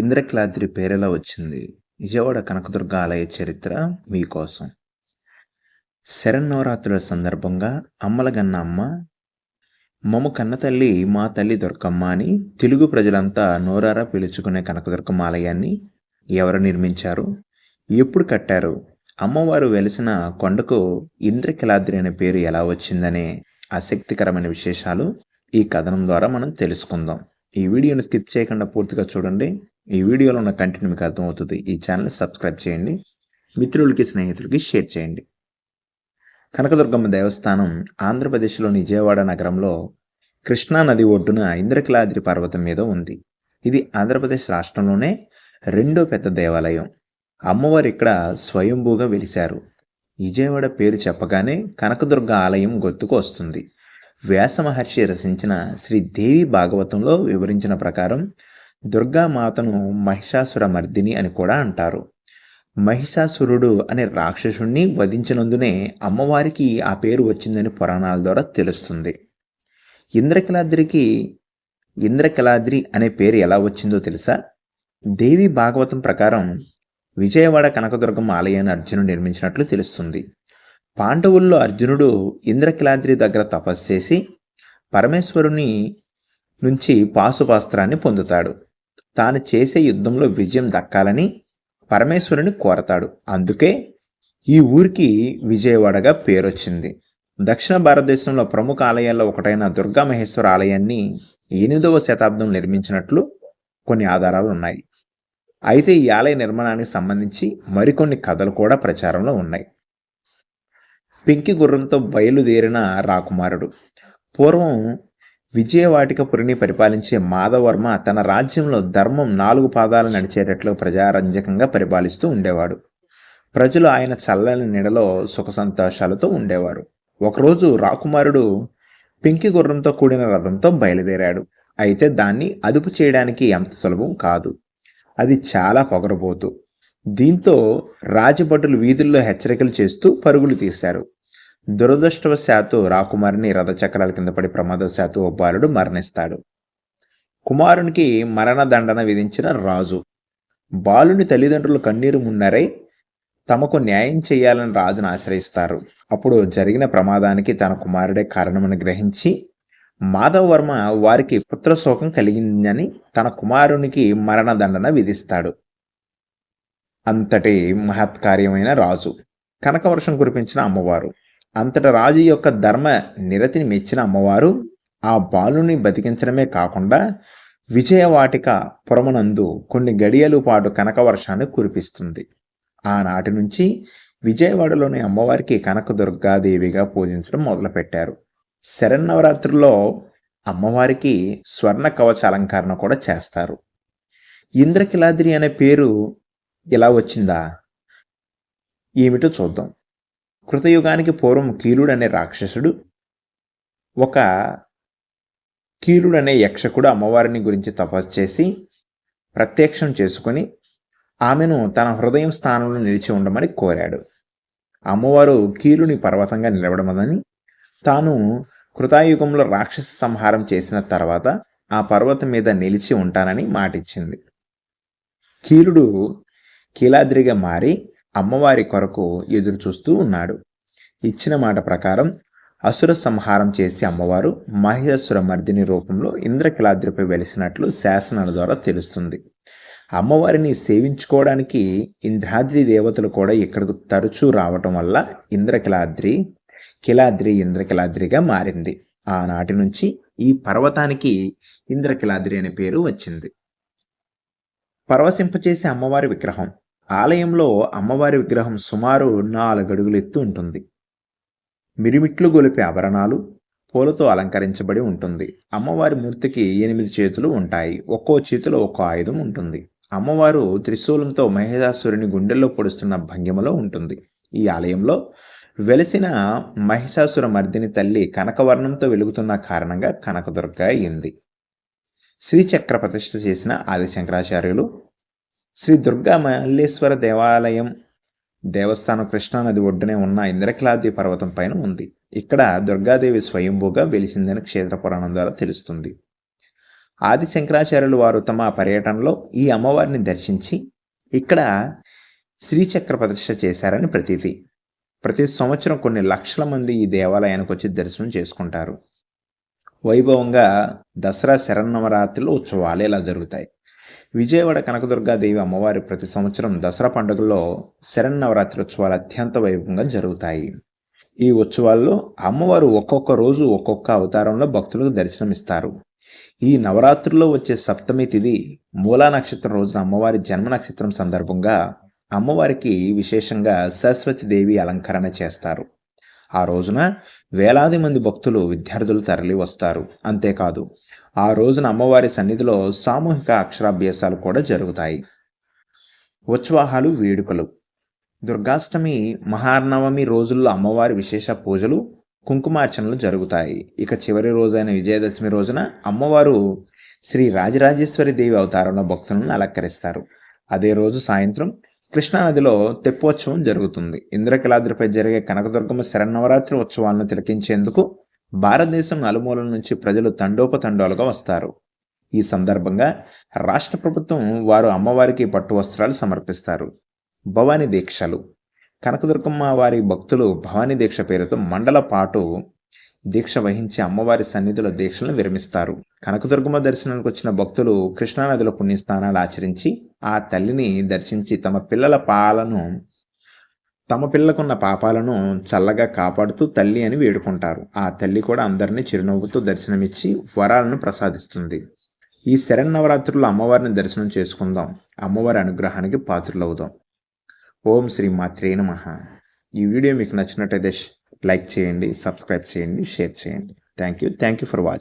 ఇంద్రకిలాద్రి పేరెలా వచ్చింది. విజయవాడ కనకదుర్గ ఆలయ చరిత్ర మీకోసం. శరన్నవరాత్రుల సందర్భంగా అమ్మలగన్న అమ్మ మమ్మ కన్న తల్లి మా తల్లి దుర్గమ్మ అని తెలుగు ప్రజలంతా నోరారా పిలుచుకునే కనకదుర్గమ్మ ఆలయాన్ని ఎవరు నిర్మించారు? ఎప్పుడు కట్టారు? అమ్మవారు వెలిసిన కొండకు ఇంద్రకిలాద్రి అనే పేరు ఎలా వచ్చిందనే ఆసక్తికరమైన విశేషాలు ఈ కథనం ద్వారా మనం తెలుసుకుందాం. ఈ వీడియోను స్కిప్ చేయకుండా పూర్తిగా చూడండి. ఈ వీడియోలో ఉన్న కంటెంట్ మీకు అర్థమవుతుంది. ఈ ఛానల్ సబ్స్క్రైబ్ చేయండి. మిత్రులకి స్నేహితులకి షేర్ చేయండి. కనకదుర్గమ్మ దేవస్థానం ఆంధ్రప్రదేశ్లోని విజయవాడ నగరంలో కృష్ణా నది ఒడ్డున ఇంద్రకిలాద్రి పర్వతం మీద ఉంది. ఇది ఆంధ్రప్రదేశ్ రాష్ట్రంలోనే రెండో పెద్ద దేవాలయం. అమ్మవారు ఇక్కడ స్వయంభూగా వెలిశారు. విజయవాడ పేరు చెప్పగానే కనకదుర్గ ఆలయం గుర్తుకు వస్తుంది. వ్యాస మహర్షి రచించిన శ్రీ దేవి భాగవతంలో వివరించిన ప్రకారం దుర్గామాతను మహిషాసుర మర్దిని అని కూడా అంటారు. మహిషాసురుడు అనే రాక్షసుణ్ణి వధించినందునే అమ్మవారికి ఆ పేరు వచ్చిందని పురాణాల ద్వారా తెలుస్తుంది. ఇంద్రకిలాద్రికి ఇంద్రకిలాద్రి అనే పేరు ఎలా వచ్చిందో తెలుసా? దేవి భాగవతం ప్రకారం విజయవాడ కనకదుర్గమ్మ ఆలయాన్ని అర్జునుడు నిర్మించినట్లు తెలుస్తుంది. పాండవుల్లో అర్జునుడు ఇంద్రకిలాద్రి దగ్గర తపస్సు చేసి పరమేశ్వరుని నుంచి పాశుపాస్త్రాన్ని పొందుతాడు. తాను చేసే యుద్ధంలో విజయం దక్కాలని పరమేశ్వరుని కోరతాడు. అందుకే ఈ ఊరికి విజయవాడగా పేరొచ్చింది. దక్షిణ భారతదేశంలో ప్రముఖ ఆలయాల్లో ఒకటైన దుర్గామహేశ్వర ఆలయాన్ని ఎనిమిదవ శతాబ్దం నిర్మించినట్లు కొన్ని ఆధారాలు ఉన్నాయి. అయితే ఈ ఆలయ నిర్మాణానికి సంబంధించి మరికొన్ని కథలు కూడా ప్రచారంలో ఉన్నాయి. పెంకి గుర్రంతో బయలుదేరిన రాకుమారుడు. పూర్వం విజయవాటికపురిని పరిపాలించే మాధవర్మ తన రాజ్యంలో ధర్మం నాలుగు పాదాలు నడిచేటట్లు ప్రజారంజకంగా పరిపాలిస్తూ ఉండేవాడు. ప్రజలు ఆయన చల్లని నీడలో సుఖ సంతోషాలతో ఉండేవారు. ఒకరోజు రాకుమారుడు పింకి గుర్రంతో కూడిన రథంతో బయలుదేరాడు. అయితే దాన్ని అదుపు చేయడానికి ఎంత సులభం కాదు. అది చాలా పొగరబోతు. దీంతో రాజభటులు వీధుల్లో హెచ్చరికలు చేస్తూ పరుగులు తీశారు. దురదృష్టవశాత్తు రాకుమారిని రథచక్రాల కింద పడి ప్రమాదవశాత్తు ఓ బాలుడు మరణిస్తాడు. కుమారునికి మరణదండన విధించిన రాజు. బాలుని తల్లిదండ్రులు కన్నీరు మున్నరై తమకు న్యాయం చేయాలని రాజును ఆశ్రయిస్తారు. అప్పుడు జరిగిన ప్రమాదానికి తన కుమారుడే కారణమని గ్రహించి మాధవవర్మ వారికి పుత్రశోకం కలిగిందని తన కుమారునికి మరణదండన విధిస్తాడు. అంతటి మహత్కార్యమైన రాజు. కనకవర్షం కురిపించిన అమ్మవారు. అంతటా రాజు యొక్క ధర్మ నిరతిని మెచ్చిన అమ్మవారు ఆ బాలుని బతికించడమే కాకుండా విజయవాటిక పురమునందు కొన్ని గడియలు పాటు కనకవర్షాన్ని కురిపిస్తుంది. ఆనాటి నుంచి విజయవాడలోని అమ్మవారికి కనక దుర్గాదేవిగా పూజించడం మొదలుపెట్టారు. శరన్నవరాత్రుల్లో అమ్మవారికి స్వర్ణ కవచ అలంకరణ కూడా చేస్తారు. ఇంద్రకిలాద్రి అనే పేరు ఎలా వచ్చిందా? ఏమిటో చూద్దాం. కృతయుగానికి పూర్వం కీలుడు అనే రాక్షసుడు ఒక కీలుడు అనే యక్షకుడు అమ్మవారిని గురించి తపస్సు చేసి ప్రత్యక్షం చేసుకొని ఆమెను తన హృదయం స్థానంలో నిలిచి ఉండమని కోరాడు. అమ్మవారు కీలుని పర్వతంగా నిలబడమని తాను కృతాయుగంలో రాక్షస సంహారం చేసిన తర్వాత ఆ పర్వతం మీద నిలిచి ఉంటానని మాటిచ్చింది. కీలుడు కీలాద్రిగా మారి అమ్మవారి కొరకు ఎదురు చూస్తూ ఉన్నాడు. ఇచ్చిన మాట ప్రకారం అసుర సంహారం చేసి అమ్మవారు మహేశ్వర మర్దిని రూపంలో ఇంద్రకిలాద్రిపై వెలిసినట్లు శాసనాల ద్వారా తెలుస్తుంది. అమ్మవారిని సేవించుకోవడానికి ఇంద్రాద్రి దేవతలు కూడా ఇక్కడకు తరచూ రావటం వల్ల ఇంద్రకిలాద్రి కిలాద్రి ఇంద్రకిలాద్రిగా మారింది. ఆనాటి నుంచి ఈ పర్వతానికి ఇంద్రకిలాద్రి అనే పేరు వచ్చింది. పరవశింపచేసే అమ్మవారి విగ్రహం ఆలయంలో అమ్మవారి విగ్రహం సుమారు నాలుగు అడుగులు ఎత్తు ఉంటుంది. మిరిమిట్లు గొలిపే ఆభరణాలు పూలతో అలంకరించబడి ఉంటుంది. అమ్మవారి మూర్తికి ఎనిమిది చేతులు ఉంటాయి. ఒక్కో చేతిలో ఒక్కో ఆయుధం ఉంటుంది. అమ్మవారు త్రిశూలంతో మహిషాసురుని గుండెల్లో పొడుస్తున్న భంగిమలో ఉంటుంది. ఈ ఆలయంలో వెలిసిన మహిషాసుర మర్దిని తల్లి కనకవర్ణంతో వెలుగుతున్న కారణంగా కనకదుర్గ అయింది. శ్రీచక్ర ప్రతిష్ఠ చేసిన ఆదిశంకరాచార్యులు శ్రీ దుర్గా మల్లేశ్వర దేవాలయం దేవస్థానం కృష్ణానది ఒడ్డునే ఉన్న ఇంద్రకిలాది పర్వతం పైన ఉంది. ఇక్కడ దుర్గాదేవి స్వయంభూగా వెలిసిందని క్షేత్ర పురాణం ద్వారా తెలుస్తుంది. ఆది శంకరాచార్యులు వారు తమ పర్యటనలో ఈ అమ్మవారిని దర్శించి ఇక్కడ శ్రీచక్ర ప్రతిష్ట చేశారని ప్రతీతి. ప్రతి సంవత్సరం కొన్ని లక్షల మంది ఈ దేవాలయానికి వచ్చి దర్శనం చేసుకుంటారు. వైభవంగా దసరా శరన్నవరాత్రులు ఉత్సవాలు ఇలా జరుగుతాయి. విజయవాడ కనకదుర్గాదేవి అమ్మవారి ప్రతి సంవత్సరం దసరా పండుగలో శరన్నవరాత్రి ఉత్సవాలు అత్యంత వైభవంగా జరుగుతాయి. ఈ ఉత్సవాల్లో అమ్మవారు ఒక్కొక్క రోజు ఒక్కొక్క అవతారంలో భక్తులకు దర్శనమిస్తారు. ఈ నవరాత్రుల్లో వచ్చే సప్తమి తిథి మూలా నక్షత్రం రోజున అమ్మవారి జన్మ నక్షత్రం సందర్భంగా అమ్మవారికి విశేషంగా సరస్వతిదేవి అలంకరణ చేస్తారు. ఆ రోజున వేలాది మంది భక్తులు విద్యార్థులు తరలి వస్తారు అంతేకాదు ఆ రోజున అమ్మవారి సన్నిధిలో సామూహిక అక్షరాభ్యాసాలు కూడా జరుగుతాయి. ఉత్సవాహాలు వేడుకలు. దుర్గాష్టమి మహానవమి రోజుల్లో అమ్మవారి విశేష పూజలు కుంకుమార్చనలు జరుగుతాయి. ఇక చివరి రోజైన విజయదశమి రోజున అమ్మవారు శ్రీ రాజరాజేశ్వరి దేవి అవతారంలో భక్తులను అలంకరిస్తారు. అదే రోజు సాయంత్రం కృష్ణానదిలో తెప్పోత్సవం జరుగుతుంది. ఇంద్రకిలాద్రిపై జరిగే కనకదుర్గమ్మ శరన్నవరాత్రి ఉత్సవాలను తిలకించేందుకు భారతదేశం నలుమూలల నుంచి ప్రజలు తండోపతండోలుగా వస్తారు. ఈ సందర్భంగా రాష్ట్ర ప్రభుత్వం వారు అమ్మవారికి పట్టు వస్త్రాలు సమర్పిస్తారు. భవానీ దీక్షలు. కనకదుర్గమ్మ వారి భక్తులు భవానీ దీక్ష పేరుతో మండల పాటు దీక్ష వహించి అమ్మవారి సన్నిధిలో దీక్షలను విరమిస్తారు కనకదుర్గమ్మ దర్శనానికి వచ్చిన భక్తులు కృష్ణానదిలో పుణ్యస్నానాలు ఆచరించి ఆ తల్లిని దర్శించి తమ పిల్లల పాలను తమ పిల్లకున్న పాపాలను చల్లగా కాపాడుతూ తల్లి అని వేడుకుంటారు. ఆ తల్లి కూడా అందరినీ చిరునవ్వుతో దర్శనమిచ్చి వరాలను ప్రసాదిస్తుంది. ఈ శరన్నవరాత్రుల్లో అమ్మవారిని దర్శనం చేసుకుందాం. అమ్మవారి అనుగ్రహానికి పాత్రలవుదాం. ఓం శ్రీ మాత్రే నమ. ఈ వీడియో మీకు నచ్చినట్టయితే లైక్ చేయండి సబ్స్క్రైబ్ చేయండి షేర్ చేయండి. Thank you. Thank you for watching